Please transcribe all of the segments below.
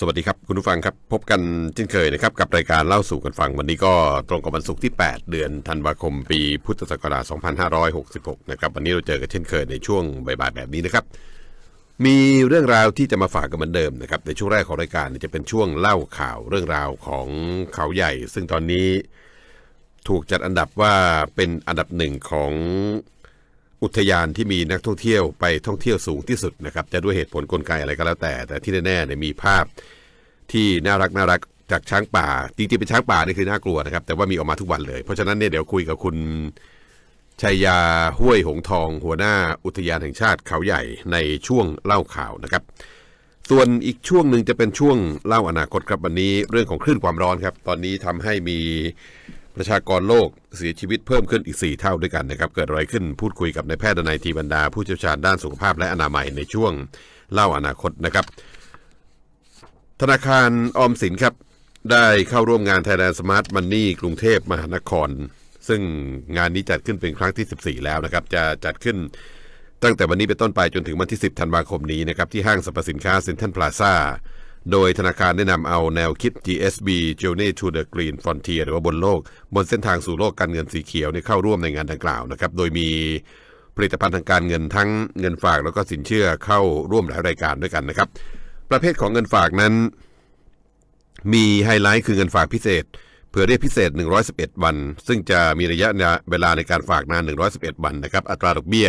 สวัสดีครับ คุณผู้ฟังครับ พบกันเช่นเคยนะครับ กับรายการเล่าสู่กันฟัง วันนี้ก็ตรงกับวันศุกร์ที่ 8 เดือนธันวาคมปีพุทธศักราช2566 นะครับ วันนี้เราเจอกันเช่นเคยในช่วงบ่ายๆแบบนี้นะครับ มีเรื่องราวที่จะมาฝากกันเหมือนเดิมนะครับ ในช่วงแรกของรายการจะเป็นช่วงเล่าข่าวเรื่องราวของเขาใหญ่ ซึ่งตอนนี้ถูกจัดอันดับว่าเป็นอันดับหนึ่งของ อุทยานที่มีนักท่องเที่ยวไปท่องเที่ยวสูงที่สุดนะครับจะด้วยเหตุผลกลไกอะไรก็แล้วแต่ แต่ที่แน่ๆเนี่ยมีภาพที่น่ารักน่ารักจากช้างป่าจริงๆเป็นช้างป่านี่คือน่ากลัวนะครับ แต่ว่ามีออกมาทุกวันเลย เพราะฉะนั้นเนี่ยเดี๋ยวคุยกับคุณชัยยาห้วยหงทอง หัวหน้าอุทยานแห่งชาติเขาใหญ่ในช่วงเล่าข่าวนะครับ ส่วนอีกช่วงหนึ่งจะเป็นช่วงเล่าอนาคตครับวันนี้เรื่องของคลื่นความร้อนครับ ตอนนี้ทำให้มี ประชากรโลกเสียชีวิตเพิ่มขึ้นอีก 4 เท่าด้วยกันนะครับ เกิดอะไรขึ้นพูดคุยกับนายแพทย์ดนัยทีบรรดา ผู้เชี่ยวชาญด้านสุขภาพและอนามัยในช่วงเล่าอนาคตนะครับ ธนาคารออมสินครับ ได้เข้าร่วมงาน Thailand Smart Money กรุงเทพมหานคร ซึ่งงานนี้จัดขึ้นเป็นครั้งที่ 14 แล้วนะครับ จะจัดขึ้นตั้งแต่วันนี้เป็นต้นไปจนถึงวันที่ 10 ธันวาคมนี้นะครับที่ห้างสรรพสินค้าเซ็นทรัลพลาซา โดยธนาคารได้นำเอาแนวคิด GSB Journey to the Green Frontier หรือว่าบนโลก บนเส้นทางสู่โลกการเงินสีเขียวเนี่เข้าร่วมในงานดังกล่าวนะครับ โดยมีผลิตภัณฑ์ทางการเงินทั้งเงินฝากแล้วก็สินเชื่อเข้าร่วมหลายรายการด้วยกันนะครับ ประเภทของเงินฝากนั้น มีไฮไลท์คือเงินฝากพิเศษเผื่อเรียกพิเศษ 111 วัน ซึ่งจะมีระยะเวลาในการฝากนาน 111 วันนะครับ อัตราดอกเบี้ย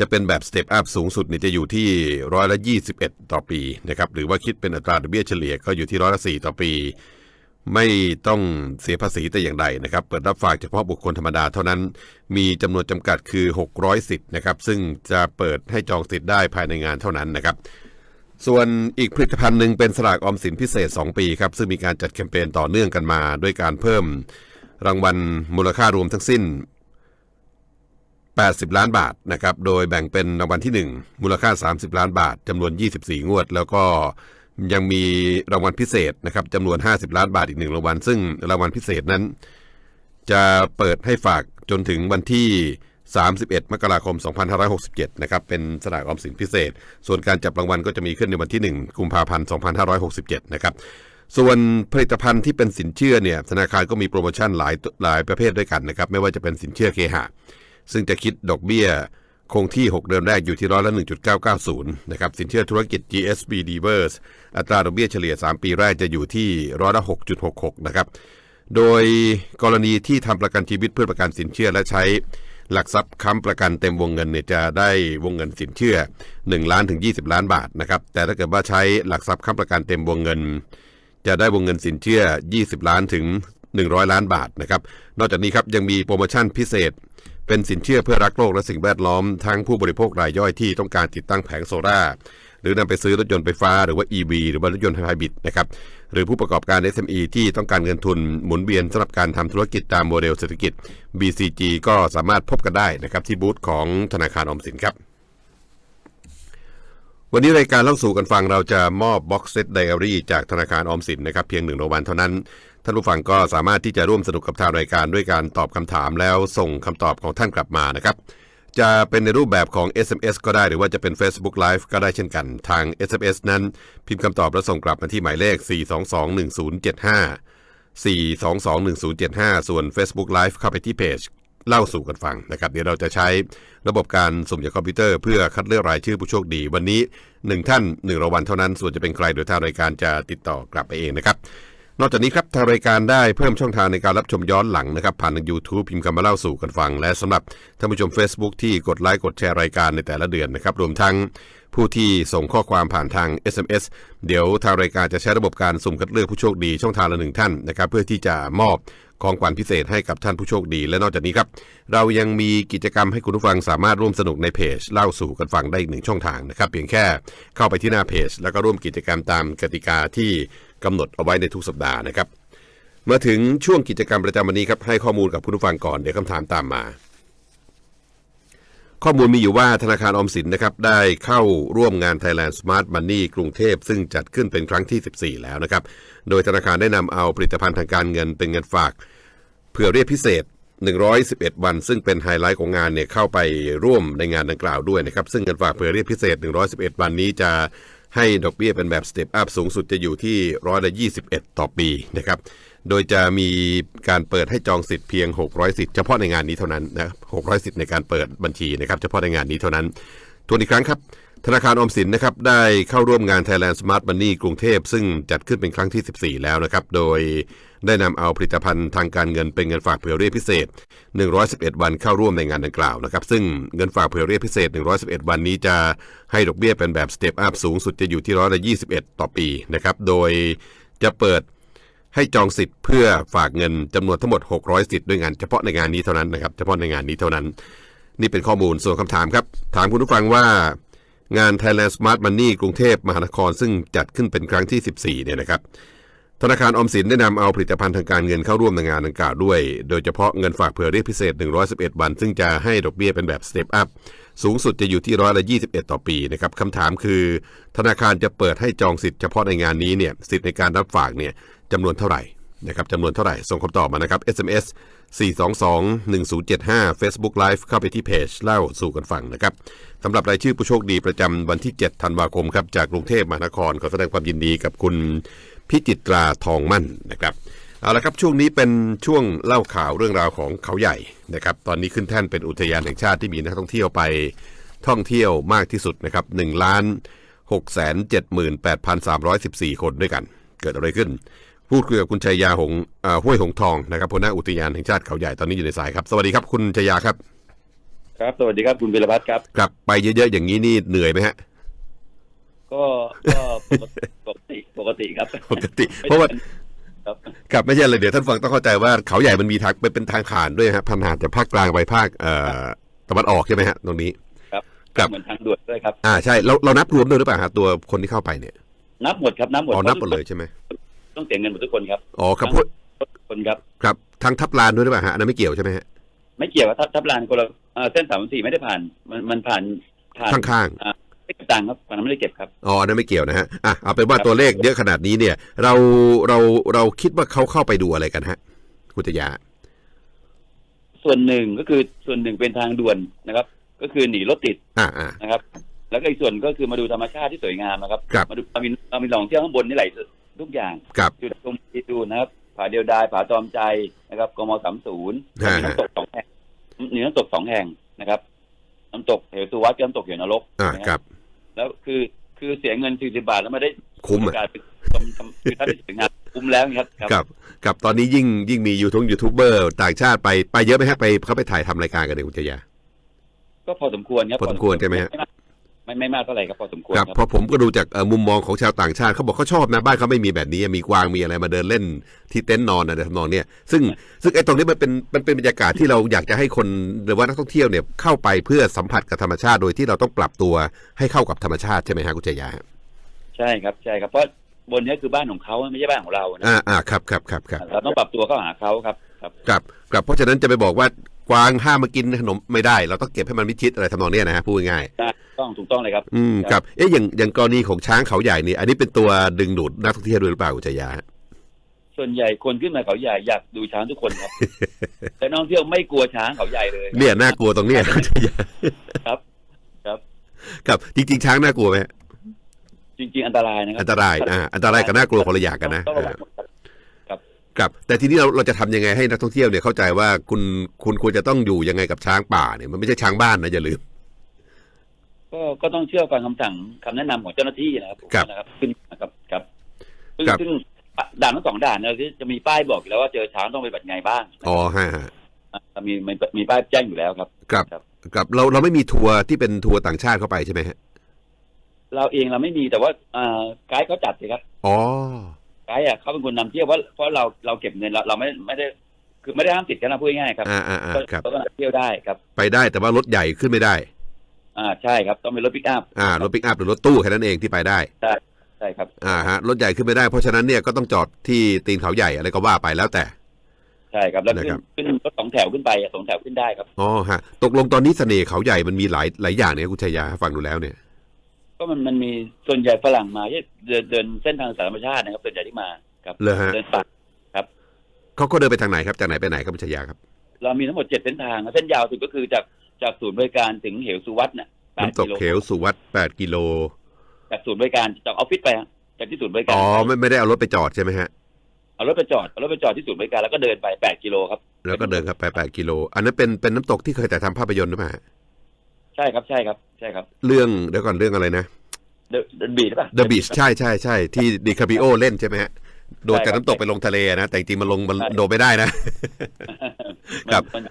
จะเป็นแบบสเต็ปอัพสูงสุดเนี่ยจะอยู่ที่ร้อยละ21 ต่อปีนะครับหรือว่าคิดเป็นอัตราดอกเบี้ยเฉลี่ยก็อยู่ที่ร้อยละ4ต่อปี ไม่ต้องเสียภาษีแต่อย่างใดนะครับ เปิดรับฝากเฉพาะบุคคลธรรมดาเท่านั้น มีจำนวนจำกัดคือ 600 สิทธิ์นะครับ ซึ่งจะเปิดให้จองสิทธิ์ได้ภายในงานเท่านั้นนะครับส่วนอีกผลิตภัณฑ์หนึ่งเป็นสลากออมสินพิเศษ 2 ปีครับ ซึ่งมีการจัดแคมเปญต่อเนื่องกันมา ด้วยการเพิ่มรางวัลมูลค่ารวมทั้งสิ้น 80 ล้านบาทนะครับ โดยแบ่งเป็นรางวัลที่ 1 มูลค่า 30 ล้านบาทจำนวน 24 งวด แล้วก็ยังมีรางวัลพิเศษนะครับจำนวน 50 ล้านบาทอีกหนึ่งรางวัล ซึ่งรางวัลพิเศษนั้น จะเปิดให้ฝากจนถึงวันที่ 31 มกราคม 2567 นะครับ เป็นสลากออมสินพิเศษ ส่วนการจับรางวัลก็จะมีขึ้นในวันที่ 1 กุมภาพันธ์ 2567 นะครับ ส่วนผลิตภัณฑ์ที่เป็นสินเชื่อเนี่ย ธนาคารก็มีโปรโมชั่นหลายหลายประเภทด้วยกันนะครับ ไม่ว่าจะเป็นสินเชื่อเคหะ ซึ่งจะคิดดอกเบี้ยคงที่ 6 เดือนแรกอยู่ที่ร้อยละ 1.990 นะครับ สินเชื่อธุรกิจ GSB Divers อัตราดอกเบี้ยเฉลี่ย 3 ปีแรกจะอยู่ที่ร้อยละ 6.66 นะครับ โดยกรณีที่ทำประกันชีวิตเพื่อประกันสินเชื่อและใช้หลักทรัพย์ค้ำประกันเต็มวงเงินเนี่ยจะได้วงเงินสินเชื่อ 1 ล้านถึง 20 ล้านบาทนะครับ แต่ถ้าเกิดว่าใช้หลักทรัพย์ค้ำประกันเต็มวงเงิน จะได้วงเงินสินเชื่อ 20 ล้านถึง 100 ล้านบาทนะครับ นอกจากนี้ครับยังมีโปรโมชั่นพิเศษ เป็นสินเชื่อเพื่อรักโลกและสิ่งแวดล้อมทั้งผู้บริโภครายย่อยที่ต้องการติดตั้งแผงโซล่าหรือนำไปซื้อรถยนต์ไฟฟ้าหรือว่า EV หรือว่ารถยนต์ไฮบริดนะครับหรือผู้ประกอบการ SME ที่ต้องการเงินทุนหมุนเวียนสำหรับการทำธุรกิจตามโมเดลเศรษฐกิจ BCG ก็สามารถพบกันได้นะครับที่บูธของธนาคารออมสินครับ วันนี้รายการเล่าสู่กันฟังเราจะมอบบ็อกเซตไดอารี่จากธนาคารออมสินนะครับเพียงหนึ่งรางวัลเท่านั้น ท่านผู้ฟังก็สามารถที่จะร่วมสนุกกับทางรายการด้วยการตอบคำถามแล้วส่งคำตอบของท่านกลับมานะครับ จะเป็นในรูปแบบของ SMS ก็ได้หรือว่าจะเป็น Facebook Live ก็ได้เช่นกัน ทาง SMS นั้น พิมพ์คำตอบแล้วส่งกลับมาที่หมายเลข 4221075 4221075 ส่วน Facebook Live เข้าไปที่เพจเล่าสู่กันฟังนะครับ เดี๋ยวเราจะใช้ระบบการสุ่มจากคอมพิวเตอร์เพื่อคัดเลือกรายชื่อผู้โชคดี วันนี้ 1 ท่าน1รางวัลเท่านั้น ส่วนจะเป็นใครโดยทางรายการจะติดต่อกลับไปเองนะครับ นอกจากนี้ครับทางรายการได้เพิ่มช่องทางในการรับชมย้อนหลังนะครับ ผ่านทาง YouTube พิมพ์คำมาเล่าสู่กันฟัง และสำหรับท่านผู้ชม Facebook ที่กดไลค์กดแชร์รายการในแต่ละเดือนนะครับ รวมทั้งผู้ที่ส่งข้อความผ่านทาง SMS เดี๋ยวทางรายการจะใช้ระบบการสุ่มคัดเลือกผู้โชคดีช่องทางละหนึ่งท่านนะครับ เพื่อที่จะมอบของขวัญพิเศษให้กับท่านผู้โชคดี และนอกจากนี้ครับ เรายังมีกิจกรรมให้คุณผู้ฟังสามารถร่วมสนุกในเพจ เล่าสู่กันฟังได้อีกหนึ่งช่องทางนะครับ เพียงแค่เข้าไปที่หน้าเพจ แล้วก็ร่วมกิจกรรมตามกติกาที่ กำหนดเอาไว้ในทุกสัปดาห์นะครับ มาถึงช่วงกิจกรรมประจำวันนี้ครับให้ข้อมูลกับผู้ฟังก่อนเดี๋ยวคำถามตามมา ข้อมูลมีอยู่ว่าธนาคารออมสินนะครับได้เข้าร่วมงาน Thailand Smart Money กรุงเทพ ซึ่งจัดขึ้นเป็นครั้งที่ 14 แล้วนะครับ โดยธนาคารได้นำเอาผลิตภัณฑ์ทางการเงินเป็นเงินฝาก เพื่อเรียกพิเศษ111 วัน ซึ่งเป็นไฮไลท์ของงานเนี่ยเข้าไปร่วมในงานดังกล่าวด้วยนะครับ ซึ่งเงินฝากเพื่อเรียกพิเศษ 111 วันนี้จะ ให้ดอกเบี้ยเป็นแบบสเต็ปอัพสูงสุดจะอยู่ที่ร้อยละ21 ต่อปีนะครับ โดยจะมีการเปิดให้จองสิทธิ์เพียง 600 สิทธิ์เฉพาะในงานนี้เท่านั้นนะ600 สิทธิ์ในการเปิดบัญชีนะครับเฉพาะในงานนี้เท่านั้นทวนอีกครั้งครับธนาคารออมสินนะครับได้เข้าร่วมงาน Thailand Smart Money กรุงเทพ ซึ่งจัดขึ้นเป็นครั้งที่ 14 แล้วนะครับ โดย ได้นำเอาผลิตภัณฑ์ทางการเงินเป็นเงินฝากเผื่อเรียกพิเศษ 111 วันเข้าร่วมในงานดังกล่าวนะครับซึ่งเงินฝากเผื่อเรียกพิเศษ 111 วันนี้จะให้ดอกเบี้ยเป็นแบบสเต็ปอัพสูงสุดจะอยู่ที่ร้อยละ21 ต่อปีนะครับโดยจะเปิดให้จองสิทธิ์เพื่อฝากเงินจำนวนทั้งหมด 600 สิทธิ์ด้วยงานเฉพาะในงานนี้เท่านั้นนะครับเฉพาะในงานนี้เท่านั้น นี่เป็นข้อมูลส่วนคำถามครับ ถามคุณผู้ฟังว่างาน Thailand Smart Money กรุงเทพมหานครซึ่งจัดขึ้นเป็นครั้งที่ 14 เนี่ยนะครับ ธนาคารออมสินได้นำเอาผลิตภัณฑ์ทางการเงินเข้าร่วมในงานดังกล่าวด้วย โดยเฉพาะเงินฝากเผื่อเรียกพิเศษ 111 วัน ซึ่งจะให้ดอกเบี้ยเป็นแบบ Step Up สูงสุดจะอยู่ที่ร้อยละ 21 ต่อปีนะครับคำถามคือ ธนาคารจะเปิดให้จองสิทธิ์เฉพาะในงานนี้เนี่ยสิทธิ์ในการรับฝากเนี่ยจำนวนเท่าไหร่นะครับจำนวนเท่าไหร่ ส่งคำตอบมานะครับ SMS 422-1075 Facebook Live เข้าไปที่เพจเล่าสู่กันฟังนะครับสำหรับรายชื่อผู้โชคดีประจำวันที่ 7 ธันวาคมครับจากกรุงเทพมหานครขอแสดงความยินดีกับคุณ พิจิตราทองมั่นนะครับเอาละครับช่วงนี้เป็นช่วงเล่าข่าวเรื่องราวของเขาใหญ่นะครับตอนนี้ขึ้นแท่นเป็นอุทยานแห่งชาติที่มีนักท่องเที่ยวไปท่องเที่ยวมากที่สุดนะครับ1ล้าน6 7 8 3 1 4คนด้วยกัน เกิดอะไรขึ้น พูดคุยกับคุณชัยยาหงเอ่อห้วยหงทองนะครับหัวหน้าอุทยานแห่งชาติเขาใหญ่ตอนนี้อยู่ในสายครับ สวัสดีครับคุณชัยยาครับ ครับ สวัสดีครับคุณวิรพัฒน์ครับ กลับไปเยอะๆอย่างนี้นี่เหนื่อยไหมฮะ ก็ก็ปกติปกติครับ ปกติ เพราะว่าครับกลับไม่ใช่เลยเดี๋ยวท่านฟังต้องเข้าใจว่าเขาใหญ่มันมีทางเป็นเป็นทางผ่านด้วยฮะพันหานจากภาคกลางไปภาคเอ่อตะวันออกใช่ไหมฮะตรงนี้ ครับครับเหมือนทางด่วนด้วยครับ อ่าใช่เราเรานับรวมด้วยหรือเปล่าฮะตัวคนที่เข้าไปเนี่ย นับหมดครับนับหมดอ๋อนับหมดเลยใช่ไหมต้องเสียเงินหมดทุกคนครับอ๋อครับเพราะทุกคนครับครับทางทับลานด้วยหรือเปล่าฮะอันนั้นไม่เกี่ยวใช่ไหมฮะไม่เกี่ยวกับทับทับลานคนละเอ่อเส้นสามสี่ไม่ได้ผ่าน มันมันผ่านผ่านข้างไม่เก็บ ตังค์ครับผ่านไม่ได้เก็บครับๆอ๋ออันนั้นไม่เกี่ยวนะฮะอะเอาเป็นว่าครับตัวเลขเยอะขนาดนี้เนี่ย เราเราเราคิดว่าเขาเข้าไปดูอะไรกันฮะ คุณชัยยา ส่วนหนึ่งก็คือส่วนหนึ่งเป็นทางด่วนนะครับ ก็คือหนีรถติดอ่าอ่า นะครับ แล้วก็อีกส่วนก็คือมาดูธรรมชาติที่สวยงามนะครับ ครับ มาดูเรามีเรามีลองเที่ยวข้างบนนี่แหละทุกอย่าง กับ จุดชมวิวดูนะครับ ผาเดียวดาย ผาจอมใจนะครับกมสามศูนย์ฮะ มีน้ำตกสองแห่งมีน้ำตกสองแห่งนะครับ น้ำตกเหวสุวัตกับน้ำตกเหวนรกอ่านะกับ แล้วคือคือเสียเงินสี่สิบาทแล้วไม่ได้คุ้มบรอะรยากาศเป็นทำทำคือท่านสวยงามคุ้มแล้วครับครับกับกับตอนนี้ยิ่งยิ่งมียูทูบยูทูบเบอร์ต่างชาติไปไปเยอะไหมฮะไปเขาไปถ่ายทำรายการกันเลยคุณชัยยาก็พอสมควรครับพอสมควรใช่ไหมฮะ ไม่ไม่มากเท่าไหร่ครับพอสมควรคครัรับบเพราะผมก็ดูจากเอ่อมุมมองของชาวต่างชาติเขาบอกเขาชอบนะบ้านเขาไม่มีแบบนี้มีกวางมีอะไรมาเดินเล่นที่เต็นท์นอนอะไรทำนองเนี้ยซึ่งซึ่งไอ้ตรงนี้มันเป็นมันเป็นบรรยากาศที่เราอยากจะให้คนหรือว่านักท่องเที่ยวเนี่ยเข้าไปเพื่อสัมผัสกับธรรมชาติโดยที่เราต้องปรับตัวให้เข้ากับธรรมชาติใช่ไหมฮะคุณชัยยาใช่ครับใช่ครับเพราะบนนี้คือบ้านของเขาไม่ใช่บ้านของเรานะอ่าอ่าครับครับครับครับเราต้องปรับตัวเข้าหาเขาครับครับครับครับเพราะฉะนั้นจะไปบอกว่า กวางห้ามมากินขนมไม่ได้ เราต้องเก็บให้มันมิดชิดอะไรทำนองเนี้ยนะฮะพูดง่ายๆได้ต้องถูกต้องเลยครับ อืมครับเอ๊ะอย่างอย่างกรณีของช้างเขาใหญ่นี่อันนี้เป็นตัวดึงดูดนักท่องเที่ยวด้วยหรือเปล่าคุณชัยยาส่วนใหญ่คนขึ้นมาเขาใหญ่อยากดูช้างทุกคนครับ แต่นักท่องเที่ยวไม่กลัวช้างเขาใหญ่เลย เนี่ยน่ากลัวตรงเนี้ยคุณชัยยาครับ ครับ ครับจริง ๆ ช้างน่ากลัวไหมฮะจริง ๆ อันตรายนะครัอันตรายอ่าอันตรายกับน่ากลัวคนละอย่างกันนะต้องระวังหมด ครับครับแต่ทีนี้เราเราจะทำยังไงให้นักท่องเที่ยวเนี่ยเข้าใจว่าคุณคุณควรจะต้องอยู่ยังไงกับช้างป่าเนี่ยมันไม่ใช่ช้างบ้านนะอย่าลืมก็ก็ต้องเชื่อฟังคำสั่งคำแนะนำของเจ้าหน้าที่นะครับครับนะครับขึ้นนะครับครับซึ่งครับซึ่งด่านทั้งสองด่านเนี่ยจะมีป้ายบอกอยู่แล้วว่าเจอช้างต้องไปฏิบัติไงบ้างอ๋อฮะฮะอะมีมีมีป้ายแจ้งอยู่แล้วครับครับครับครับเราเราไม่มีทัวร์ที่เป็นทัวร์ต่างชาติเข้าไปใช่ไหมฮะเราเองเราไม่มีแต่ว่าอ่าไกด์เขาจัดสิครับอ๋อ ไกด์อะเขาเป็นคนนำเที่ยวเพราะเพราะเราเราเก็บเงินเราเราไม่ไม่ได้คือไม่ได้ห้ามติดกันนะพูดง่ายๆครับอ่าอ่าอ่าก็ครับก็เที่ยวได้ครับ ไปได้แต่ว่ารถใหญ่ขึ้นไม่ได้ อ่าใช่ครับต้องเป็นรถปิกอัพอ่ารถปิกอัพหรือรถตู้แค่นั้นเองที่ไปได้ใช่ครับอ่าฮะรถใหญ่ขึ้นไม่ได้เพราะฉะนั้นเนี่ยก็ต้องจอดที่ตีนเขาใหญ่อะไรก็ว่าไปแล้วแต่ใช่ครับแล้วขึ้นะครันบขึ้นรถสองแถวขึ้นไปอะสองแถวขึ้นได้ครับอ๋อฮะตกลงตอนนี้เสน่ห์เขาใหญ่มันมีหลายหลายอย่างเนี่ยคุณชัยยาฟังดูแล้วเนี่ย ก็มันมันมีส่วนใหญ่ฝรั่งมาที่เดินเดินเส้นทางสายธรรมชาตินะครับส่วนใหญ่ที่มาครับเลยฮะ เดินป่าเขาก็เดินไปทางไหนครับจากไหนไปไหนครับคุณชัยยาครับ เรามีทั้งหมดเจ็ดเส้นทางนะเส้นยาวสุดก็คือจากจากศูนย์บริการถึงเหวสุวัตเนี่ยแปดน้ำตกกิโลเขวสุวัตแปดกิโล จากศูนย์บริการจากออฟฟิศไปฮะจากที่ศูนย์บริการอ๋อไม่ไม่ได้เอารถไปจอดใช่ไหมฮะ เอารถไปจอดเอารถไปจอดที่ศูนย์บริการแล้วก็เดินไปแปดกิโลครับแล้วก็เดินครับไปแปดกิโล อันนั้นเป็นเป็นน้ำตกที่เคยแต่ทำภาพยนตร์หรือเปล่าฮะใช่ครับใช่ครับใช่ครับ เรื่องเดี๋ยวก่อนเรื่องอะไรนะเดอะเดอะบีใช่ปะ The Beach ใช่ใช่ใช่ที่ดิคาปิโอเล่นใช่ไหมฮะโดดจากใช่ครับน้ำตกไปลงทะเลนะ แต่จริงๆมันลงมันใช่โดดไม่ได้นะครับมัน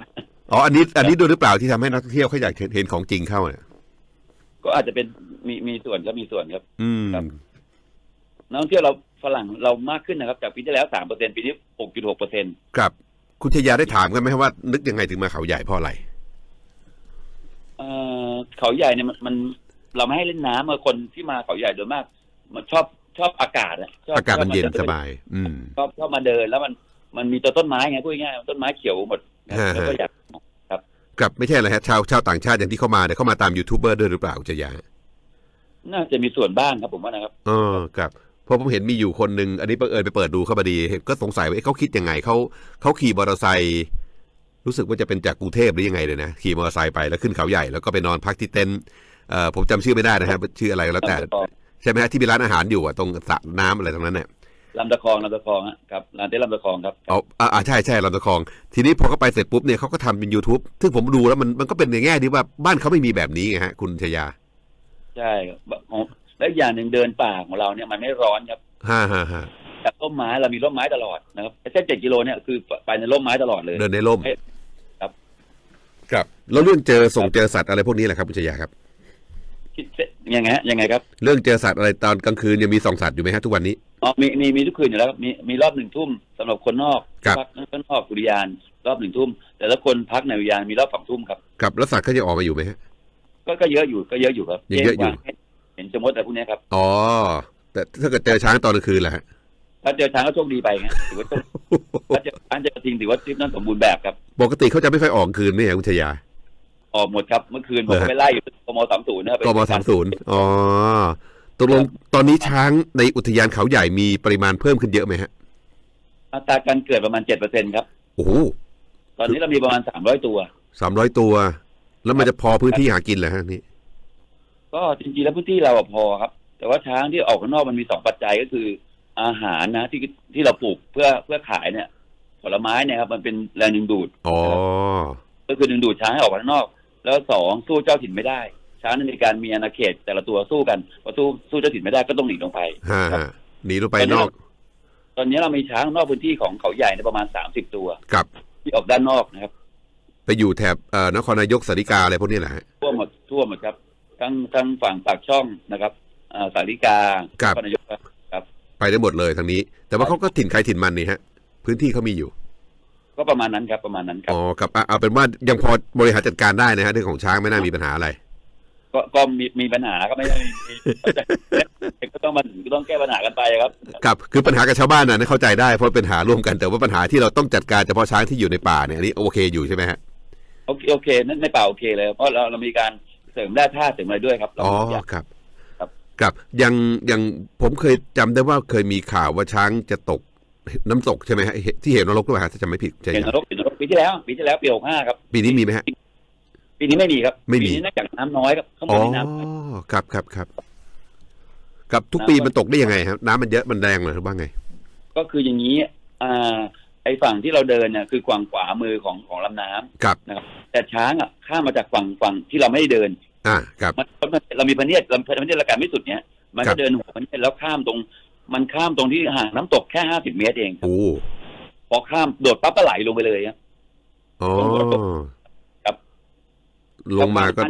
มันอ๋ออันนี้ อันนี้ดูหรือเปล่าที่ทำให้นักท่องเที่ยวเขาอยากเห็นเห็นของจริงเข้าเนี่ยก็อาจจะเป็นมีมีส่วนครับมีส่วนครับ อืมครับนักท่องเที่ยวเราฝรั่งเรามากขึ้นนะครับ จากปีที่แล้วสามเปอร์เซ็นปีนี้หกจุดหกเปอร์เซ็นครับ คุณชยาได้ถามกันไหมครับว่า นึกยังไงถึงมาเขาใหญ่เพราะอะไร เขาใหญ่เนี่ยมันมันเราไม่ให้เล่นน้ำเมื่อคนที่มาเขาใหญ่โดยมาก มันชอบชอบอากาศอะชอบอากาศมันเย็นชอบสบาย อืม ชอบชอบมาเดิน แล้วมันมันมีตัวต้นไม้ไงพูดง่ายๆต้นไม้เขียวหมดนะฮะ แล้วก็อยากครับไม่ใช่อะไรฮะชาวชาวต่างชาติอย่างที่เข้ามาเนี่ยเข้ามาตามยูทูบเบอร์ด้วยหรือเปล่าคุณชยาน่าจะมีส่วนบ้างครับผมว่านะครับ อ๋อครับเพราะผมเห็นมีอยู่คนหนึ่งอันนี้บังเอิญไปเปิดดูเข้ามาดี ก็สงสัยว่าเอ๊ะเขาคิดยังไงเขาเขาขี่มอเตอร์ไซค์ รู้สึกว่าจะเป็นจากกรุงเทพหรือยังไงเลยนะ ขี่มอเตอร์ไซค์ไปแล้วขึ้นเขาใหญ่แล้วก็ไปนอนพักที่เต็นท์เอ่อผมจำชื่อไม่ได้นะฮะชื่ออะไรก็แล้วแต่ ใช่ไหมฮะที่มีร้านอาหารอยู่อะตรงสระน้ำอะไรตรงนั้นเนี่ยลำตะคองลำตะคองฮะครับลานเต้นลำตะคองครับเอาอ่าอ่าใช่ใช่ลำตะคอง ทีนี้พอเขาไปเสร็จปุ๊บเนี่ยเขาก็ทำเป็น YouTube ซึ่งผมดูแล้วมันมันก็เป็นในแง่ที่ว่าบ้านเขาไม่มีแบบนี้ไงฮะ คุณชยา ใช่ครับของและอีกอย่างหนึ่งเดินป่าของเราเนี่ยมันไม่ร้อนครับฮ่าฮ่าฮ่าจากร่มไม้เรามีร่มไม้ตลอดนะครับเส้นเจ็ดกิโลเนี่ยคือไปในร่มไม้ตลอดเลย เดินในร่มครับครับ แล้วเรื่องเจอส่งเจอสัตว์อะไรพวกนี้แหละครับคุณชยาครับคิดเสร็จยังไงฮะยังไงครับ เรื่องเจอสัตว์อะไรตอนกลางคืนยังมีส่องสัตว์อยู่ไหมฮะทุกวันนี้อ๋อมีมีมีทุกคืนอยู่แล้วครับมีมีรอบหนึ่งทุ่มสำหรับคนนอกครับพักข้างนอกอุทยาน รอบหนึ่งทุ่ม แต่ละคนพักในอุทยานมีรอบสองทุ่มครับกับแล้วสัตว์เขาจะออกมาอยู่ไหมฮะก็ก็เยอะอยู่ก็เยอะอยู่ครับยังเยอะอยู่วางให้เห็นสมมติอะไรพวกเนี้ยครับอ๋อแต่ถ้าเกิดเจอช้างตอนกลางคืนล่ะฮะถ้าเจอช้างก็โชคดีไปไงถือว่าโชคถ้าเจอช้างเจอกระทิงถือว่าทริปนั้นสมบูรณ์แบบครับ ปกติเขาจะไม่ค่อยออกกลางคืนนี่ฮะคุณชยา ออกหมดครับ เมื่อคืนผมเหรอฮะไปไล่อยู่กมสามศูนย์นะครับกมสามศูนย์อ๋อตกลงตอนนี้ช้างในอุทยานเขาใหญ่มีปริมาณเพิ่มขึ้นเยอะไหมฮะอัตราการเกิดประมาณเจ็ดเปอร์เซ็นครับโอ้โหตอนนี้เรามีประมาณสามร้อยตัวสามร้อยตัว แล้วมันจะพอพื้นที่หากินเหรอฮะนี่ก็จริงๆแล้วพื้นที่เราอะพอครับ แต่ว่าช้างที่ออกข้างนอกมันมีสองปัจจัยก็คือ อาหารนะที่ที่เราปลูกเพื่อเพื่อขายเนี่ย ผลไม้เนี่ยครับ มันเป็นแรงดึงดูดอ๋อก็คือดึงดูดช้างให้ออกมาข้างนอก แล้วสองสู้เจ้าถิ่นไม่ได้ ช้างในการมีอาณาเขตแต่ละตัวสู้กันพอสู้สู้เจ้าถิ่นไม่ได้ก็ต้องหนีลงไปฮะฮะหนีลงไปนอก ตอนนี้เรามีช้างนอกพื้นที่ของเขาใหญ่ในยประมาณสามสิบตัว กับ ที่ออกด้านนอกนะครับ ไปอยู่แถบเอ่อนครนายกสาริกาอะไรพวกนี้แหละฮะ ทั่วหมดทั่วหมดครับ ทั้งทั้งฝั่งปากช่องนะครับอ่าสาริกาครับ นครนายกครับ ไปได้หมดเลยทางนี้ แต่ว่าเขาก็ถิ่นใครถิ่นมันนี่ฮะ พื้นที่เขามีอยู่ ก็ประมาณนั้นครับประมาณนั้นครับอ๋อครับอะเอาเป็นว่ายังพอบริหารจัดการได้นะฮะเรื่องของช้างไม่น่ามีปัญหาอะไร ก็ก็มีมีปัญหาก็ไม่ได้มีมีก็ต้องมาก็ต้องแก้ปัญหากันไปครับครับคือปัญหากับชาวบ้านนะเข้าใจได้เพราะเป็นปัญหาร่วมกันแต่ว่าปัญหาที่เราต้องจัดการเฉพาะช้างที่อยู่ในป่าเนี่ยอันนี้โอเคอยู่ใช่ไหมฮะโอเคโอเคนั่นในป่าโอเคเลยเพราะเราเรามีการเสริมแร่ธาตุเสริมอะไรด้วยครับเราอ๋ออยากครับครับครับยังยังผมเคยจำได้ว่าเคยมีข่าวว่าช้างจะตก น้ำตกใช่ไหมฮะที่เหวนรกด้วยฮะถ้าจำไม่ผิดใช่เห็นไหมนรกเห็นนรกปีที่แล้ว ปีที่แล้วปีหกห้าครับ ปีนี้มีไหมฮะปีนี้ไม่มีครับไม่มีปีนี้เนื่องจากน้ำน้อยครับข้างบอ๋นอมีน้ำน้อยครับครับครับครับทุกปีมันตกได้ยังไงครับน้ำมันเยอะมันแรงเหรอหรือว่าไง ก็คืออย่างนี้อ่าไอ้ฝั่งที่เราเดินเนี่ยคือกวางขวามือของของลำน้ำครับนะครับ แต่ช้างอะข้ามมาจากฝั่งฝั่งที่เราไม่ได้เดิน อ่าครับมันเรามีพเนียดเราพเนียดระการไม่สุดเนี่ยมันครัก็บเดินหัวพเนียดแล้วข้ามตรง มันข้ามตรงที่ห่างน้ำตกแค่ห้าสิบเมตรเองครับโอ้พอข้ามโดดปั๊บก็ไหลลงไปเลยครับอ๋อครับ ลงมาก็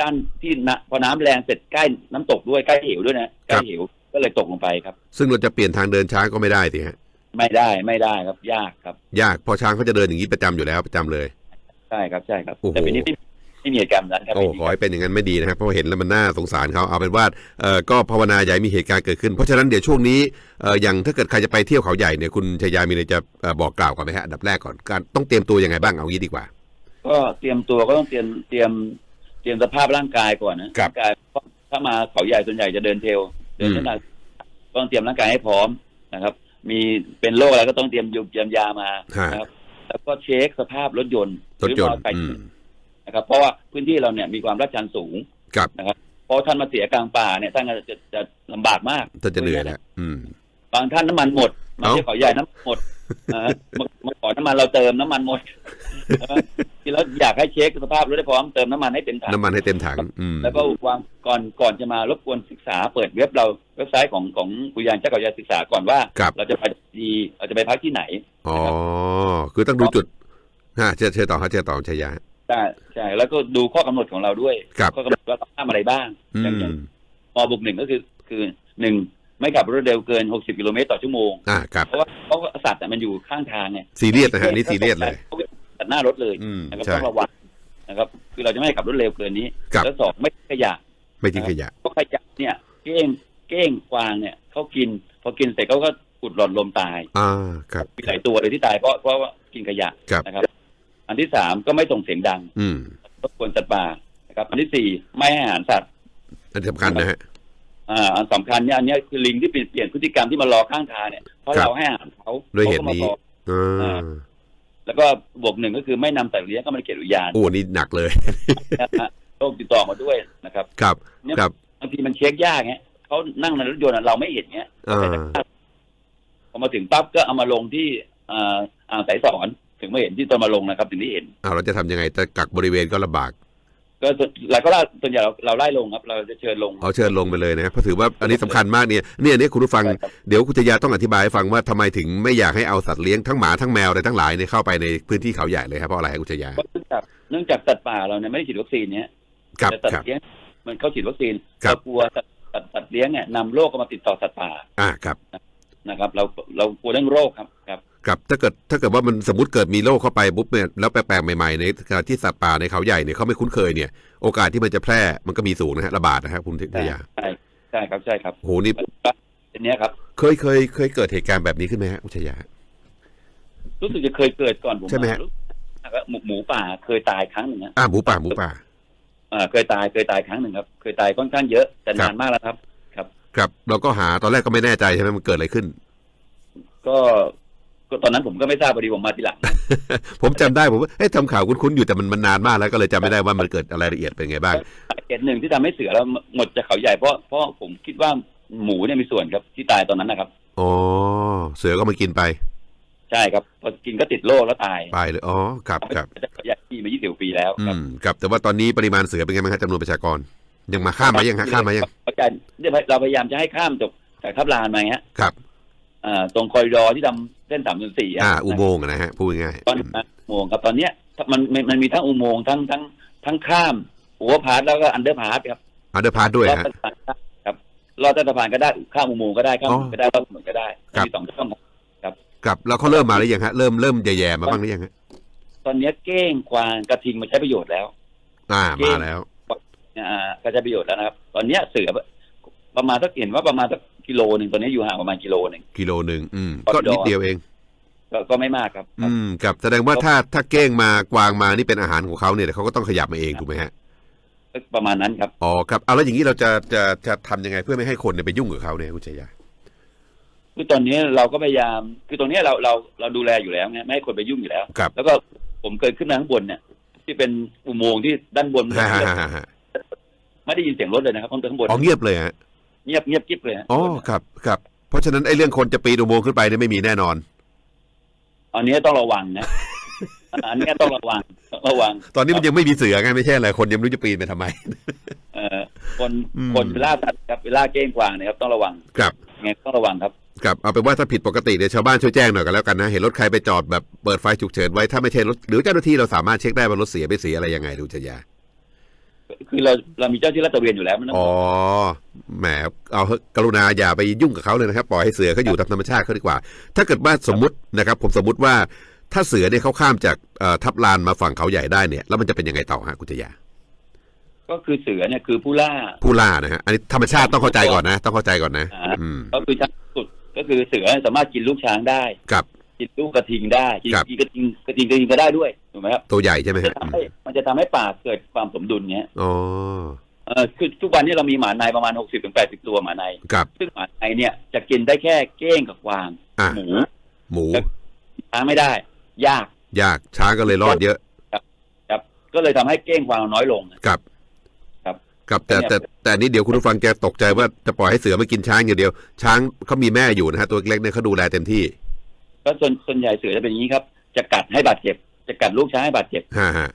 ด้านที่นะพอน้ำแรงเสร็จใกล้น้ำตกด้วยใกล้เหวด้วยนะใกล้เหวก็เลยตกลงไปครับ ซึ่งเราจะเปลี่ยนทางเดินช้างก็ไม่ได้สิฮะไม่ได้ไม่ได้ครับ ยากครับ ยากเพอช้างเขาจะเดินอย่างนี้ประจำอยู่แล้วประจำเลย ใช่ครับใช่ครับโอ้โหแต่ปีนี้ ไม่ไม่มีเหตุการณ์แบบนั้นครับโอ้ปีนี้ขอให้เป็นอย่างนั้นไม่ดีนะครับเพราะเห็นแล้วมันน่าสงสารเขาเอาเป็นว่าเออก็ภาวนาอย่าให้มีเหตุการณ์เกิดขึ้น เพราะฉะนั้นเดี๋ยวช่วงนี้เอออย่างถ้าเกิดใครจะไปเที่ยวเขาใหญ่เนี่ยคุณชายามีอะไรจะเอ่อบอกกล่าวก่อนไหมฮะอันดับแรกก่อนการต้องเตรียมตัวยังไงบ้างเอางี้ดีกว่า ก็เตรียมตัวก็ต้องเตรียมเตรียมเตรียมสภาพร่างกายก่อนนะครับร่างกายเพราะถ้ามาเขาใหญ่ส่วนใหญ่จะเดินเทรลเดินอืมเส้นทางต้องเตรียมร่างกายให้พร้อมนะครับ มีเป็นโรคอะไรก็ต้องเตรียมยุบเตรียมยามาฮะนะครับแล้วก็เช็คสภาพรถยนต์รถยนหอต์ นะครับ เพราะว่าพื้นที่เราเนี่ยมีความลาดชันสูงครับเพราะอท่านมาเสียกลางป่าเนี่ยท่านก็จะจะลำบากมากจะจะเหนื่อยแล้วอืมบางท่านน้ำมันหมดมาเอ้าที่เขาใหญ่น้ำมันหมดอ่ามามาขอน้ำมันเราเติมน้ำมันหมดทีแล้วอยากให้เช็คสภาพรถได้พร้อมเติมน้ำมันให้เต็มถังน้ำมันให้เต็มถังอืมแล้วก็วางก่อนก่อนจะมารบกวนศึกษาเปิดเว็บเราเว็บไซต์ของของอุทยานเจ้าเขาใหญ่ศึกษาก่อนว่าครับเราจะไปดีเราจะไปพักที่ไหนอ๋อคือต้องดูจุดฮะเชิญเชิญต่อครับเชิญต่อชัยยะ ใช่ใช่แล้วก็ดูข้อกำหนดของเราด้วยครับข้อกำหนดว่าต้องห้ามอะไรบ้างอือย่างอย่างมมบุกหนึ่งก็คือคือหนึ่งไม่ขับรถเร็วเกิน 60 กิโลเมตรต่อชั่วโมงอ่าครับเพราะว่าเพราะว่าสัตว์อะมันอยู่ข้างทางไงซีเรียสนะฮะนี่ซีเรียสเลยขาตัดหน้ารถเลยอืมนะครับใช่ต้องระวังนะครับ คือเราจะไม่ให้ขับรถเร็วเกินนี้ครับแล้วสองไม่ทิ้งขยะ ไม่ทิ้งขยะเพราะขยะเนี่ยเก้งเก้งกวางเนี่ยเขากิน พอกินเสร็จเขาก็อุดหลอดลมตายอ่าครับมีหลายตัวเลยที่ตายเพราะเพราะว่ากินขยะครับนะครับ อันที่สามก็ไม่ส่งเสียงดัง อืมรบกวนสัตว์ป่านะครับ อันที่สี่ไม่ให้อาหารสัตว์อันนสำคัญนะฮะอ่าอันสำคัญเนี่ยอันเนี้ยคือลิงที่เปลี่ยนเปลี่ยนพฤติกรรมที่มารอข้างทางเนี่ยเพราะครับเราให้อาหารเขาด้วยเหตุขาก็มานี้รออ่าแล้วก็บวกหนึ่งก็คือไม่นำสัตว์เลี้ยงเข้ามาในเขตอุทยานโอ้นี่หนักเลยนะฮะโรคติดต่อมาด้วยนะครับ ครับเนี่ยครับบางทีมันเช็คยากเงี้ยเขานั่งในรถยนต์อะเราไม่เห็นเงี้ยอ่าพอมาถึงปั๊บก็เอามาลงที่อ่าอ่างสายสอน ถึงไม่เห็นที่ตอนมาลงนะครับ ถึงได้เห็นอ่าเราจะทำยังไงจะกักบริเวณก็ลำบาก ก็ส่วนหลายก็ล่าส่วนใหญ่เราเราไล่ลงครับ เราจะเชิญลงเอาเชิญลงไปเลยนะเพราะถือว่าอันนี้สำคัญมากเนี่ยเนี่ยเนี่ยคุณผู้ฟังใช่ครับเดี๋ยวคุณชยาต้องอธิบายให้ฟังว่าทำไมถึงไม่อยากให้เอาสัตว์เลี้ยงทั้งหมาทั้งแมวอะไรทั้งหลายเนี่ยเข้าไปในพื้นที่เขาใหญ่เลยครับเพราะอะไรครับคุณชยาก็เนื่องจากเนื่องจากสัตว์ป่าเราเนี่ยไม่ได้ฉีดวัคซีนเนี้ยครับแต่สัตครับว์เลี้ยงมันเข้าฉีดวัคซีนครับเรากลัวสัตว์สัตว์สัตว์เลี้ยงเนี่ยนำโรคเข้ามาติดต่อสัตว์ป่าอ่าครับนะครับ เราเรากลัวเรื่องโรคครับครับ ครับถ้าเกิดถ้าเกิดว่ามันสมมติเกิดมีโรคเข้าไปปุ๊บเนี่ยแล้วแปลกๆใหม่ๆในขณะที่สัตว์ป่าในเขาใหญ่เนี่ยเขาไม่คุ้นเคยเนี่ย โอกาสที่มันจะแพร่มันก็มีสูงนะฮะระบาดนะฮะคุณชยาใช่ใช่ครับใช่ครับโหนี่อันเนี้ยครับ เคยเคยเคยเกิดเหตุการณ์แบบนี้ขึ้นไหมฮะคุณชยารู้สึกจะเคยเกิดก่อนผมใช่ไหมฮะรู้สึกว่าหมูหมูป่าเคยตายครั้งหนึ่งนะอ่าหมูป่าหมูป่าอ่าเคยตายเคยตายครั้งหนึ่งครับ เคยตายค่อนข้างเยอะแต่ครับนานมากแล้วครับ ครับ เราก็หาตอนแรกก็ไม่แน่ใจใช่ไหมมันเกิดอะไรขึ้น ก็ ก็ตอนนั้นผมก็ไม่ทราบพอดีผมมาทีหลัง ผมจำได้ผมว่าเอ๊ะทำข่าวคุ้นๆอยู่แต่มันมันนานมากแล้วก็เลยจำไม่ได้ว่ามันเกิดอะไรละเอียดเป็นไงบ้าง สาเหตุหนึ่งที่ทำให้เสือเราหมดจากเขาใหญ่เพราะเพราะผมคิดว่าหมูเนี่ยมีส่วนครับที่ตายตอนนั้นนะครับ อ๋อ เสือก็มากินไปใช่ครับพอกินก็ติดโรคแล้วตายไปเลยอ๋อครับครับจากเขาใหญ่ที่มายี่สิบปีแล้วอืครับมครับแต่ว่าตอนนี้ปริมาณเสือเป็นไงบ้างครับจำนวนประชากร ยังมาข้ามมายังฮะข้ามมายังเข้าใจเนี่ยเราพยายามจะให้ข้ามจากจากทับลานมาเงี้ยครับ อ่าตรงคอริดอร์ที่ทำเส้นสามส่วนสี่อ่าอุโมงค์อะนะฮะพูดง่ายๆตอนนั้นอุโมงค์ครับตอนเนี้ยมันมันมันมีทั้งอุโมงค์ทั้งทั้งทั้งข้ามหัวพาร์ทแล้วก็อันเดอร์พาร์ทครับอันเดอร์พาร์ด้วยรอดฮะใต้สะพานได้ครับรอดใต้สะพานก็ได้ข้ามอุโมงค์ก็ได้ข้ามอ๋อถนนก็ได้รอดถนนก็ได้ครับมีสองช่องครับครับแล้วเขาเริ่มมาหรือยังฮะเริ่มเริ่มแย่ๆมาบ้างหรือยังฮะตอนเนี้ยเก้งกวางกระทิงมาใช้ประโยชน์แล้ว อ่ามาแล้วอ่าก็ใช้ประโยชน์แล้วนะครับ ตอนเนี้ยเสือประมาณสักเห็นว่าประมาณสัก กิโลหนึ่งตอนนี้อยู่ห่างประมาณกิโลหนึ่งกิโลหนึ่งอืมคอก็ริดอร์นิดเดียวเอง ก็ก็ไม่มากครับครับ อืมครับแสดงว่าถ้าถ้าเก้งมากวางมานี่เป็นอาหารของเขาเนี่ยเดี๋ยวเขาก็ต้องขยับมาเองถูกไหมฮะก็ประมาณนั้นครับอ๋อครับเอาแล้วอย่างนี้เราจะจะจะทำยังไงเพื่อไม่ให้คนเนี่ยไปยุ่งกับเขาเนี่ยคุณชัยยาคือตอนนี้เราก็พยายามคือตรงเนี้ยเราเราเราดูแลอยู่แล้วไงไม่ให้คนไปยุ่งอยู่แล้วครับแล้วก็ผมเคยขึ้นมาข้างบนเนี่ย ที่เป็นอุโมงค์ที่ด้านบนฮ่าฮ่าฮ่าฮ่าไม่ได้ยินเสียงรถเลยนะครับข้างบนอ๋อเงียบเลยฮะ เงียบเงียบกิ๊บเลยฮะอ๋อครับครับ เพราะฉะนั้นไอ้เรื่องคนจะปีนอุโมงค์ขึ้นไปเนี่ยไม่มีแน่นอน อันนี้ต้องระวังนะอันนี้ต้องระวังต้องระวัง ตอนนี้มันยังไม่มีเสือไงไม่ใช่อะไรคนยังไม่รู้จะปีนไปทำไม เอ่อคนอืมคนเวลาสัตว์ครับเวลาเก้งกวางเนะครับต้องระวังครับไงต้องระวังครับครับเอาเป็นว่าถ้าผิดปกติเนี่ยชาวบ้านช่วยแจ้งหน่อยกันแล้วกันนะ เห็นรถใครไปจอดแบบเปิดไฟฉุกเฉินไว้ถ้าไม่ใช่รถหรือเจ้าหน้าที่เราสามารถเช็คได้ว่ารถเสียไม่เสียอะไรยังไงดูชยา คือเราเรามีเจ้าที่รัตระเวนอยู่แล้วมันต้องอ๋อแหมเอาเถอะกรุณาอย่าไปยุ่งกับเขาเลยนะครับ ปล่อยให้เสือเขาอยู่ตามธรรมชาติเขาดีกว่า ถ้าเกิดว่าสมมตินะครับ ผมสมมติว่าถ้าเสือเนี่ยเขาข้ามจากเอ่อทับลานมาฝั่งเขาใหญ่ได้เนี่ย แล้วมันจะเป็นยังไงต่อฮะคุณชยาก็คือเสือเนี่ยคือผู้ล่าผู้ล่านะฮะอันนี้ธรรมชาติต้องเข้าใจก่อนนะ ต้องเข้าใจก่อนนะอ่าอืมก็คือชั้นสุดก็คือเสือสามารถกินลูกช้างได้กับ กินลูกกระทิงได้กินครับ กินกระทิงกระทิงกระทิงก็ได้ด้วยถูกไหมครับตัวใหญ่ใช่ไหมจะฮะทำให้มันจะทำให้ป่าเกิดความสมดุลเนี้ยอ๋อเออคือทุกวันนี้เรามีหมาในประมาณหกสิบถึงแปดสิบตัวหมาในกับซึ่งหมาในเนี่ยจะกินได้แค่เก้งกับกวางอะหมูหมูช้างไม่ได้ ยากยากช้างก็เลยรอดเยอะครับ ก็เลยทำให้เก้งกวางน้อยลง กับครับครับแต่แต่แต่อันนี้เดี๋ยวคุณผู้ฟังจะตกใจว่าจะปล่อยให้เสือมากินช้างอย่างเดียว ช้างเขามีแม่อยู่นะฮะตัวเล็กๆเนี่ยเขาดูแลเต็มที่ ก็ส่วนส่วนใหญ่เสือจะเป็นอย่างนี้ครับ จะกัดให้บาดเจ็บ จะกัดลูกช้างให้บาดเจ็บ ฮะฮะ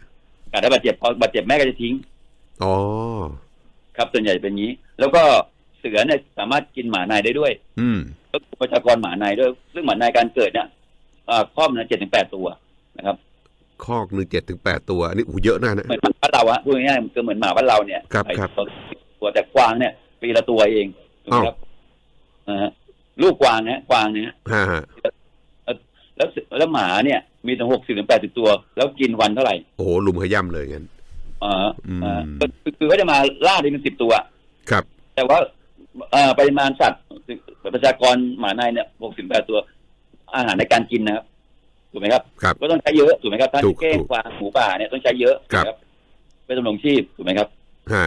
กัดให้บาดเจ็บพอบาดเจ็บแม่ก็จะทิ้ง อ๋อ ครับส่วนใหญ่เป็นอย่างนี้ แล้วก็เสือเนี่ยสามารถกินหมาในได้ด้วย อืม ก็ประชากรหมาในด้วย ซึ่งหมาในการเกิดเนี่ยอ่าครอบนะเจ็ดถึงแปดตัวนะครับคอกหนึ่งเจ็ดถึงแปดตัว อันนี้โอ้โหเยอะนะนะ เหมือนหมาบ้านเราอะพูดง่ายๆก็เหมือนหมาบ้านเราเนี่ยครับไอ้ครับตัวแต่กวางเนี่ย ปีละตัวเองถูกไหมครับนะฮะลูกกวางเนี่ยกวางเนี่ยฮะฮะ แล้วแล้วหมาเนี่ยมีถึงหกสิบถึงแปดสิบตัว แล้วกินวันเท่าไหร่โอ้โหลุมขย่ำเลยงั้นอ่าอืมอ่าก็คือคือเขาจะมาล่าได้เป็นสิบตัวครับ แต่ว่าเอ่อปริมาณสัตว์ประชากรหมาในเนี่ยหกสิบแปดตัว อาหารในการกินนะครับถูกไหมครับครับ ก็ต้องใช้เยอะถูกไหมครับทั้งถูกเก้งถูกกวางหมูป่าเนี่ยต้องใช้เยอะครับถูกไหมเป็นดำรงชีพถูกไหมครับฮะ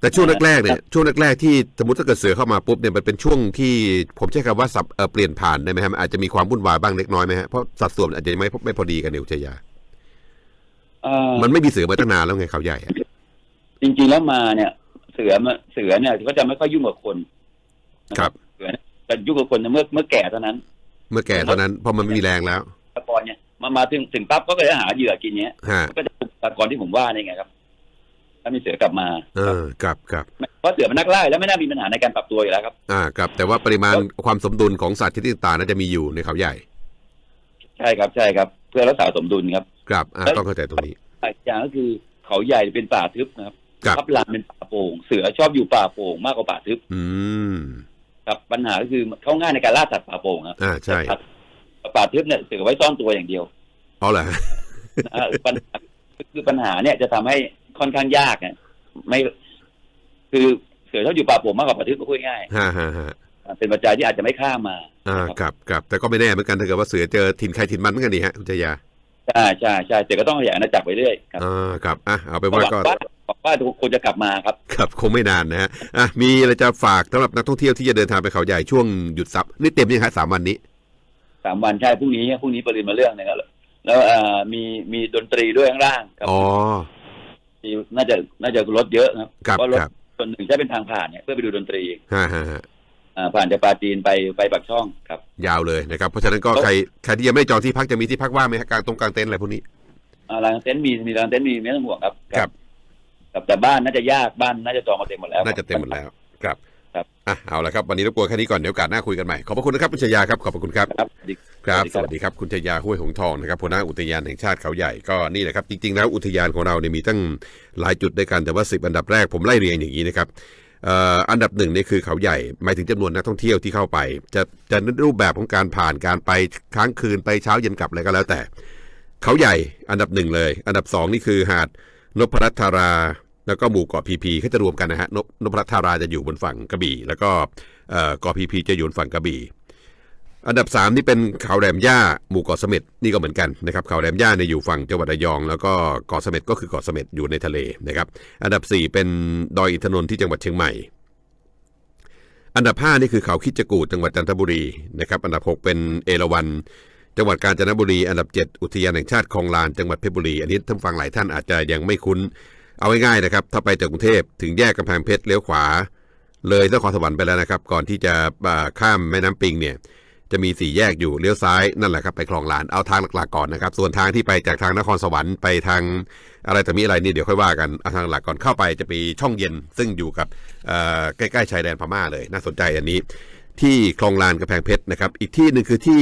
แต่ช่วงแรกๆเนี่ยช่วงแรกๆที่สมมติถ้าเกิดเสือเข้ามาปุ๊บเนี่ยมันเป็นช่วงที่ผมใช้คำว่าสับเอ่อเปลี่ยนผ่านได้ไหมฮะมันอาจจะมีความวุ่นวายบ้างเล็กน้อยไหมฮะเพราะสัดส่วนอาจจะไม่ไม่พอดีกันในอุทยานเอ่อมันไม่มีเสือมาตั้งนานแล้วไงเขาใหญ่อะจริงๆแล้วมาเนี่ย เสือมาเสือเนี่ยเขาจะไม่ค่อยยุ่งกับคนนะครับเสือเนี่ยจะยุ่งกับคนเมื่อเมื่อแก่เท่านั้น เมื่อแก่เท่านั้นเพราะมันไม่มีแรงแล้วตะกอนเนี่ยมามาถึงถึงปั๊บก็จะหาเหยื่อกินเนี้ยฮะก็จะเป็นตะกอนที่ผมว่านี่ไงครับถ้า มีเสือกลับมาเออครับครับเพราะเสือเป็นนักล่าแล้วไม่น่ามีปัญหาในการปรับตัวอยู่แล้วครับ อ่าครับแต่ว่าปริมาณความสมดุลของสัตว์ชนิดต่างๆน่าจะมีอยู่ในเขาใหญ่ ใช่ครับใช่ครับ เพื่อรักษาสมดุลครับครับอ่าต้องเข้าใจตรงนี้อีกอย่างก็คือเขาใหญ่เป็นป่าทึบนะครับครับทับลานเป็นป่าโป่ง เสือชอบอยู่ป่าโป่งมากกว่าป่าทึบ อืมครับปัญหาก็คือเขาง่ายในการล่าสัตว์ป่าโป่งครับอ่าใช่ป่าทึบเนี่ยเสือไว้ซ่อนตัวอย่างเดียวเอาเหรอนะฮะปัญหาคือปัญหาเนี่ยจะทำให้ ค่อนข้างยากเนี่ยไม่คือเสือชอบอยู่ป่าโป่งมากกว่าป่าทึบก็พูดง่ายฮะฮะฮะเป็นปัจจัยที่อาจจะไม่ข้ามมาอ่าครับครับแต่ก็ไม่แน่เหมือนกันถ้าเกิดว่าเสือเจอถิ่นใครถิ่นมันเหมือนกันดีฮะคุณชายาใช่ใช่ใช่แต่ก็ต้องขยายอาณาจักรไปเรื่อยครับอ่าครับอะเอาไปนหวัว่างก็ว่าหวังว่าทุกคนจะกลับมาครับ ครับคงไม่นานนะฮะอะมีอะไรจะฝากสำหรับนักท่องเที่ยวที่จะเดินทางไปเขาใหญ่ช่วงหยุดซับนี่เต็มยังฮะสามวันนี้สามวันใช่พรุ่งนี้พรุ่งนี้ปริมาเรื่องนะครับแล้วเอ่อมีมีดนตรีด้วยข้างล่างครับอ๋อ มีน่าจะน่าจะรถเยอะครับครับเพราะรถครับ ส่วนหนึ่งใช้เป็นทางผ่านเนี่ยเพื่อไปดูดนตรีฮะฮะฮะอ่าผ่านจากปราจีนไปไปปากช่องครับ ยาวเลยนะครับ เพราะฉะนั้นก็ใครใครที่ยังไม่ได้จองที่พักจะมีที่พักว่างไหมฮะกลางตรงกลางเต็นท์อะไรพวกนี้ อ่าร้านเต็นท์มีมีร้านเต็นท์มีไม่ต้องห่วงครับครับครับแต่บ้านน่าจะยากบ้านน่าจะจองมาเต็มหมดแล้วน่าจะเต็มหมดแล้ว ครับ ครับอะเอาละครับวันนี้รบกวนแค่นี้ก่อนเดี๋ยวโอกาสหน้าคุยกันใหม่ขอบพระคุณนะครับคุณชายาครับขอบพระคุณครับครับดีครับสวัสดีครับสวัสดีครับคุณชยาห้วยหงทองนะครับหัวหน้าอุทยานแห่งชาติเขาใหญ่ก็นี่แหละครับจริงๆแล้วอุทยานของเราเนี่ยมีตั้งหลายจุดด้วยกันแต่ว่าสิบอันดับแรกผมไล่เรียงอย่างนี้นะครับเอ่ออันดับหนึ่งนี่คือเขาใหญ่หมายถึงจำนวนนักท่องเที่ยวที่เข้าไป จะจะรูปแบบของการผ่านการไปค้างคืนไปเช้าเย็นกลับอะไรก็แล้วแต่ เขาใหญ่อันดับหนึ่งเลย อันดับสองนี่คือหาดนพรัตน์ธารา แล้วก็หมู่เกาะพีพีเขาจะรวมกันนะฮะนพนพรัตธาราจะอยู่บนฝั่งกระบี่ แล้วก็เอ่อเกาะพีพีจะอยู่บนฝั่งกระบี่ อันดับ 3 นี่เป็นเขาแหลมย่าหมู่เกาะเสม็ดนี่ก็เหมือนกันนะครับเขาแหลมย่าเนี่ยอยู่ฝั่งจังหวัดระยอง แล้วก็เกาะเสม็ดก็คือเกาะเสม็ดอยู่ในทะเลนะครับ อันดับ 4 เป็นดอยอินทนนท์ที่จังหวัดเชียงใหม่อันดับ 5 นี่คือเขาคิดจกูดจังหวัดจันทบุรีนะครับอันดับ 6 เป็นเอราวัณจังหวัดกาญจนบุรี อันดับ 7 อุทยานแห่งชาติคลองลานจังหวัดเพชรบุรี อันนี้ท่านฟังหลายท่านอาจจะยังไม่คุ้น เอาง่ายๆนะครับ ถ้าไปจากกรุงเทพถึงแยกกำแพงเพชรเลี้ยวขวา เลยนครสวรรค์ไปแล้วนะครับ ก่อนที่จะข้ามแม่น้ำปิงเนี่ย จะมีสี่แยกอยู่เลี้ยวซ้ายนั่นแหละครับไปคลองลานเอาทางหลักๆก่อนนะครับ ส่วนทางที่ไปจากทางนครสวรรค์ไปทางอะไรแต่มีอะไรนี่เดี๋ยวค่อยว่ากันเอาทางหลักก่อนเข้าไปจะมีช่องเย็น ซึ่งอยู่กับใกล้ๆชายแดนพม่าเลย น่าสนใจอันนี้ ที่คลองลานกำแพงเพชรนะครับอีกที่หนึ่งคือที่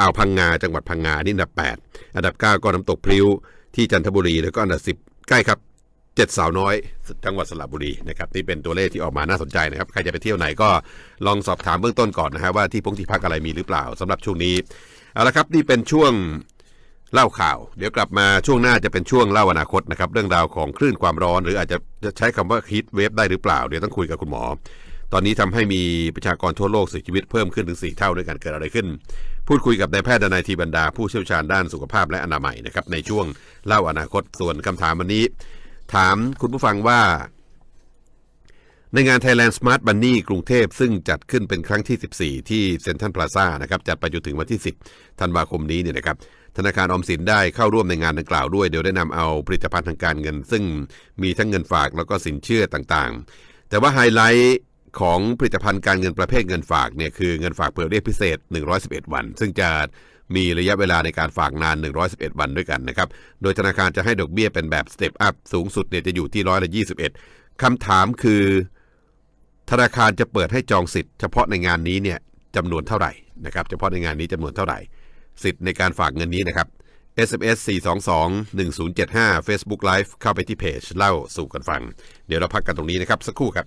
อ่าวพังงาจังหวัดพังงานี่อันดับ 8 อันดับ 9 ก็น้ำตกพลิ้วที่จันทบุรีแล้วก็อันดับ 10 ใกล้ครับ เจ็ดสาวน้อยจังหวัดสระบุรีนะครับนี่เป็นตัวเลขที่ออกมาน่าสนใจนะครับ ใครจะไปเที่ยวไหนก็ลองสอบถามเบื้องต้นก่อนนะฮะว่าที่พงที่พักอะไรมีหรือเปล่าสำหรับช่วงนี้เอาละครับนี่เป็นช่วงเล่าข่าว เดี๋ยวกลับมาช่วงหน้าจะเป็นช่วงเล่าอนาคตนะครับเรื่องราวของคลื่นความร้อน หรืออาจจะใช้คำว่าฮีทเวฟได้หรือเปล่า เดี๋ยวต้องคุยกับคุณหมอ ตอนนี้ทำให้มีประชากรทั่วโลกเสียชีวิตเพิ่มขึ้นถึง 4 เท่าด้วยกันเกิดอะไรขึ้น พูดคุยกับนายแพทย์ดนายทีบรรดา ผู้เชี่ยวชาญด้านสุขภาพและอนามัยนะครับในช่วงเล่าอนาคตส่วนคำถามวันนี้ ถามคุณผู้ฟังว่า ในงาน Thailand Smart Money กรุงเทพซึ่งจัดขึ้นเป็นครั้งที่ 14 ที่เซ็นทรัลพลาซ่านะครับจัดไปจนถึงวันที่ 10 ธันวาคมนี้เนี่ยนะครับธนาคารออมสินได้เข้าร่วมในงานดังกล่าวด้วยเดี๋ยวได้นำเอาผลิตภัณฑ์ทางการเงิน ซึ่งมีทั้งเงินฝากแล้วก็สินเชื่อต่างๆ แต่ว่าไฮไลท์ของผลิตภัณฑ์การเงินประเภทเงินฝากเนี่ยคือเงินฝากเปิดเรียกพิเศษ 111 วัน ซึ่งจะ มีระยะเวลาในการฝากนาน 111 วันด้วยกันนะครับ โดยธนาคารจะให้ดอกเบี้ยเป็นแบบสเต็ปอัพสูงสุดเนี่ยจะอยู่ที่ร้อยละ21คำถามคือ ธนาคารจะเปิดให้จองสิทธิ์เฉพาะในงานนี้เนี่ยจำนวนเท่าไหร่นะครับ เฉพาะในงานนี้จำนวนเท่าไหร่ สิทธิ์ในการฝากเงินนี้นะครับ SMS 422 1075 Facebook Live เข้าไปที่เพจเล่าสู่กันฟัง เดี๋ยวเราพักกันตรงนี้นะครับ สักครู่ครับ